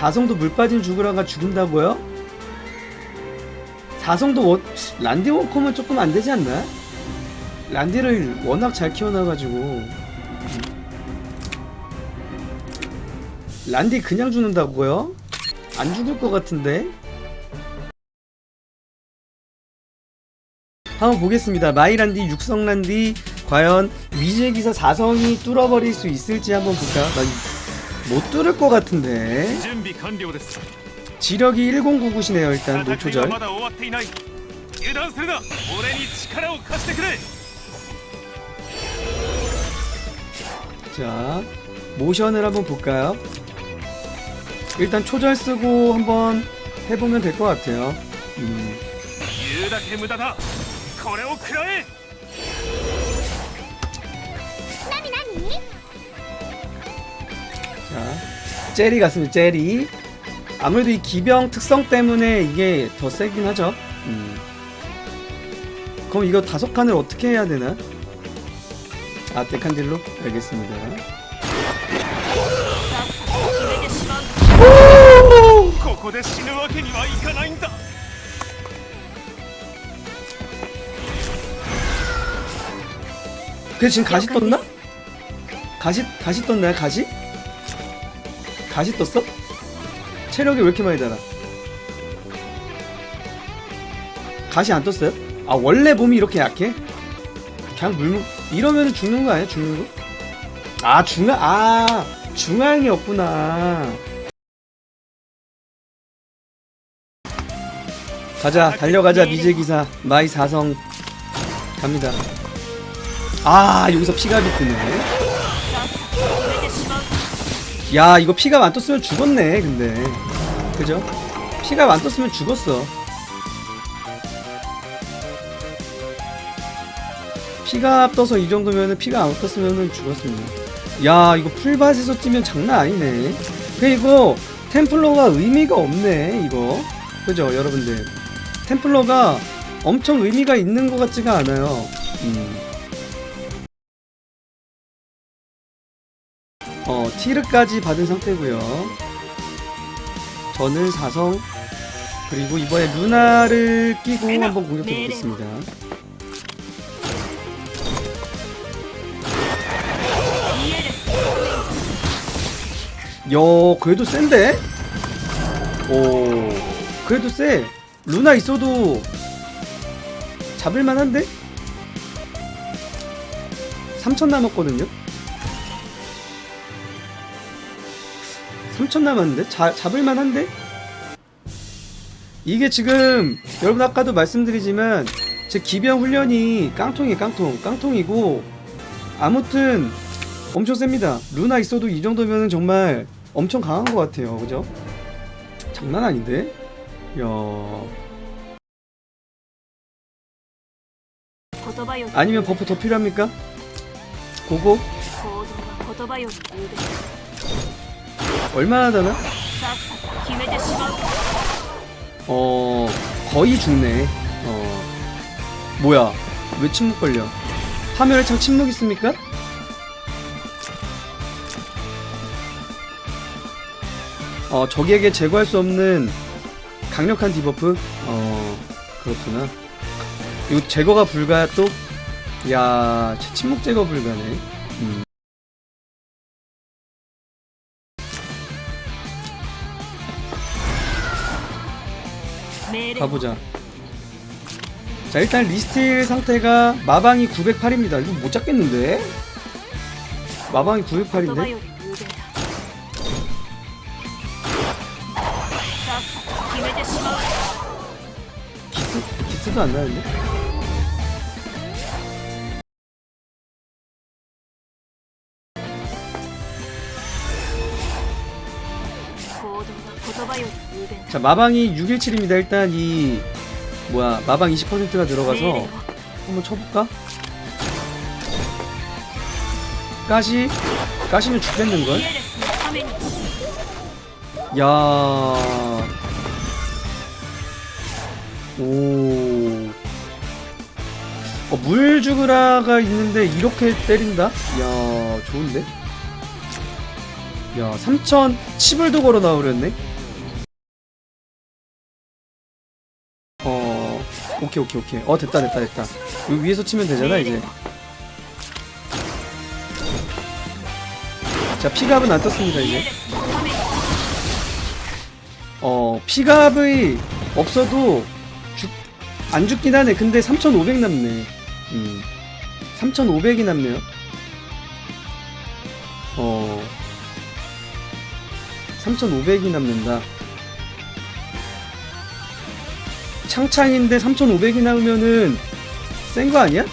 사성도 물 빠진 죽으라가 죽인다고요? 사성도 워, 란디 워커면 조금 안 되지 않나? 란디를 워낙 잘 키워놔가지고 란디 그냥 죽는다고요? 안 죽을 것 같은데? 한번 보겠습니다. 마이란디, 육성란디 과연 위제기사 4성이 뚫어버릴 수 있을지 한번 볼까요? 못 들을 것 같은데. 지력이 1099시네요 일단 노초절. 자 모션을 한번 볼까요? 일단 초절 쓰고 한번 해보면 될 것 같아요. 음. 젤리 같습니다. 젤리. 아무래도 이 기병 특성 때문에 이게 더 세긴 하죠. 음. 그럼 이거 다섯 칸을 어떻게 해야 되나? 아, 네 데칸딜로? 알겠습니다. 그 지금 가시 떴나? 가시 가시 떴나요? 가시? 가시 떴어? 체력이 왜 이렇게 많이 달아? 가시 안 떴어요? 아 원래 몸이 이렇게 약해? 그냥 물 이러면은 죽는 거 아니야? 죽는 거? 아 중앙 아 중앙이 없구나. 가자 달려가자 미제 기사 마이 사성 갑니다. 아 여기서 피가 비트네. 야 이거 피가 안 떴으면 죽었네 근데 그죠? 피가 안 떴으면 죽었어. 피가 떠서 이 정도면은 피가 안 떴으면은 죽었습니다. 야 이거 풀밭에서 뛰면 장난 아니네. 그리고 템플러가 의미가 없네 이거 그죠 여러분들 템플러가 엄청 의미가 있는 것 같지가 않아요. 음. 어 티르까지 받은 상태고요. 저는 사성 그리고 이번에 루나를 끼고 한번 공격해 보겠습니다. 야, 그래도 센데? 오, 그래도 세. 루나 있어도 잡을만한데? 3천 남았거든요? 3천 남았는데? 자, 잡을만한데? 이게 지금 여러분 아까도 말씀드리지만 제 기병 훈련이 깡통이 깡통 깡통이고 아무튼 엄청 셉니다. 루나 있어도 이 정도면은 정말 엄청 강한 것 같아요. 그죠? 장난 아닌데? 야 아니면 버프 더 필요합니까? 고고 얼마나 되나? 어 거의 죽네. 어 뭐야 왜 침묵 걸려? 파멸의 창 침묵 있습니까? 어 적에게 제거할 수 없는 강력한 디버프? 어 그렇구나. 이거 제거가 불가 또? 야 침묵 제거 불가네. 음. 가보자 자 일단 리스트 상태가 마방이 908입니다 이거 못 잡겠는데? 마방이 908인데? 기스? 기스도 안 나는데? 자 마방이 617입니다 일단 이 뭐야 마방 20%가 들어가서 네. 한번 쳐볼까? 까시 까시면 죽겠는걸? 야 오. 어, 물 죽으라가 있는데 이렇게 때린다? 야 좋은데? 야, 3천 치불도 걸어 나오렸네? 오케이 오케이 오케이. 어 됐다 됐다 됐다. 여기 위에서 치면 되잖아 이제. 자 피갑은 안 떴습니다 이제. 어 피갑이 없어도 죽, 안 죽긴 하네. 근데 3500 남네. 음. 3500이 남네요. 어. 3500이 남는다. 창창인데 3500이 나오면은 센 거 아니야?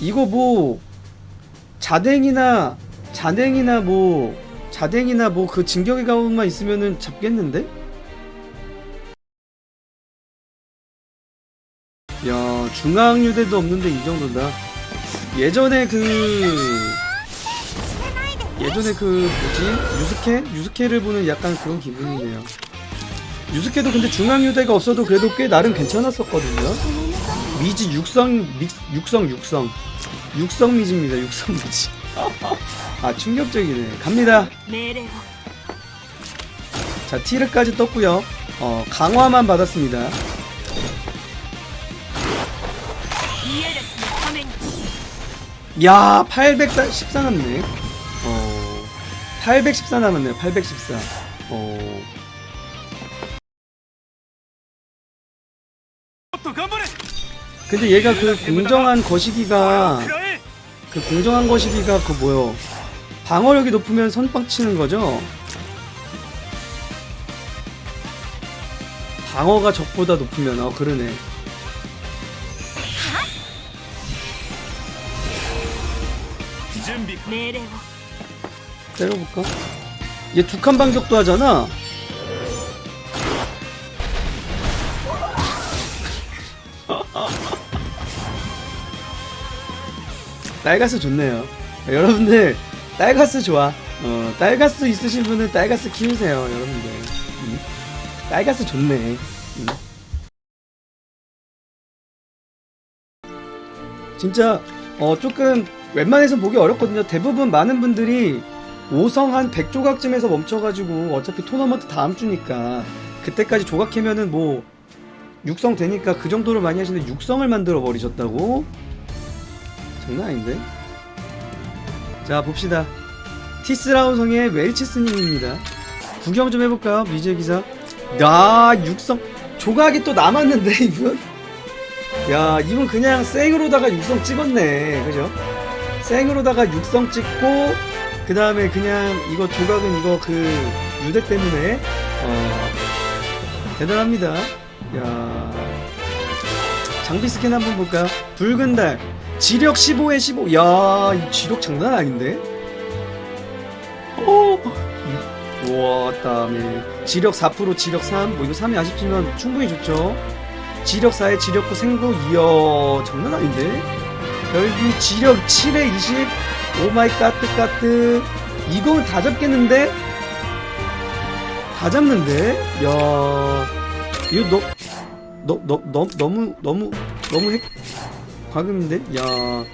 이거 뭐 자댕이나 자댕이나 뭐 자댕이나 뭐 그 진격의 가운만 있으면은 잡겠는데? 야 중앙 유대도 없는데 이 정도다. 예전에 그 예전에 그 뭐지 유스케 유스케를 보는 약간 그런 기분이네요. 유스케도 근데 중앙 유대가 없어도 그래도 꽤 나름 괜찮았었거든요. 미지 육성 미, 육성 육성 육성 미지입니다. 육성 미지. 아 충격적이네. 갑니다. 자 티르까지 떴고요. 어 강화만 받았습니다. 야 814남네. 814 남았네요. 814. 어. 근데 얘가 그 공정한 거시기가 그 공정한 거시기가 그 뭐요? 방어력이 높으면 선빵 치는 거죠? 방어가 적보다 높으면 어 그러네. 준비. 때려볼까? 얘 두 칸 반격도 하잖아. 딸가스 좋네요. 여러분들 딸가스 좋아. 어, 딸가스 있으신 분은 딸가스 키우세요, 여러분들. 음. 딸가스 좋네. 음. 진짜 어 조금 웬만해서 보기 어렵거든요. 대부분 많은 분들이 5성 한 100조각쯤에서 멈춰가지고 어차피 토너먼트 다음 주니까 그때까지 조각 캐면은 뭐 육성 되니까 그 정도로 많이 하시는데 육성을 만들어 버리셨다고? 장난 아닌데? 자 봅시다. 티스라운 성의 웰치스님입니다. 구경 좀 해볼까요 미제 기사? 야 육성. 조각이 또 남았는데 이분? 야 이분 그냥 생으로다가 육성 찍었네. 그죠? 생으로다가 육성 찍고 그 다음에 그냥 이거 조각은 이거 그 유대 때문에 어 대단합니다 야 장비 스캔 한번 볼까요 붉은 달 지력 15에 15 야, 이 지력 장난 아닌데? 오! 우와, 다음에 지력 4%, 지력 3, 뭐 이거 3이 아쉽지만 충분히 좋죠. 지력 4에 지력 9 생고, 이야, 장난 아닌데? 별비 지력 7에 20, 오마이 까뜨 까뜨. 이건 다 잡겠는데? 다 잡는데? 야, 이거 너, 너, 너, 너, 너무, 너무, 너무 핵, 과금인데? 야.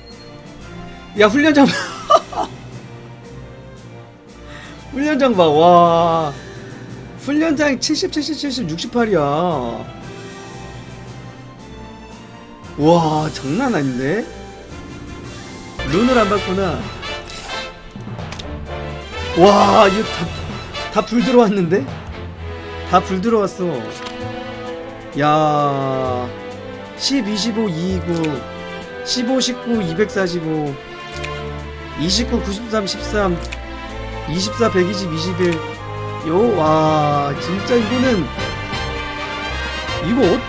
야, 훈련장 봐. 훈련장 봐, 와. 훈련장 70, 70, 70, 68이야. 와, 장난 아닌데? 룬을 안 받구나. 와, 이거 다, 다 불 들어왔는데? 다 불 들어왔어. 야. 10, 25, 229. 15, 19, 245, 29, 93, 13, 24, 120, 21. 요, 와, 진짜 이거는, 이거 못,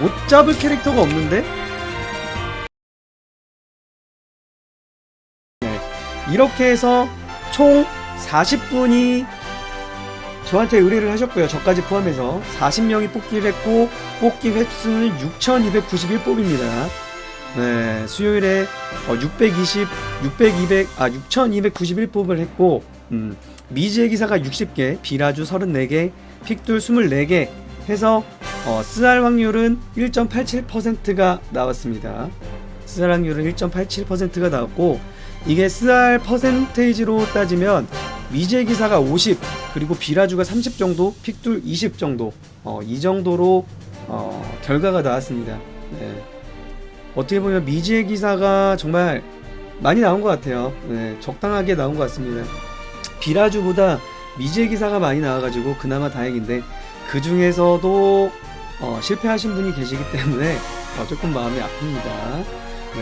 못 잡을 캐릭터가 없는데? 이렇게 해서 총 40분이 저한테 의뢰를 하셨고요. 저까지 포함해서 40명이 뽑기를 했고 뽑기 횟수는 6,291뽑입니다. 네, 수요일에 어, 620, 600, 200, 아 6,291뽑을 했고 음, 미지의 기사가 60개, 비라주 34개, 픽둘 24개 해서 어, 스알 확률은 1.87%가 나왔습니다. 스알 확률은 1.87%가 나왔고 이게 스알 퍼센테이지로 따지면 미지의 기사가 50, 그리고 비라주가 30 정도, 픽둘 20 정도, 어, 이 정도로 어, 결과가 나왔습니다. 네. 어떻게 보면 미지의 기사가 정말 많이 나온 것 같아요. 네, 적당하게 나온 것 같습니다. 비라주보다 미지의 기사가 많이 나와가지고 그나마 다행인데 그 중에서도 어, 실패하신 분이 계시기 때문에 어, 조금 마음이 아픕니다.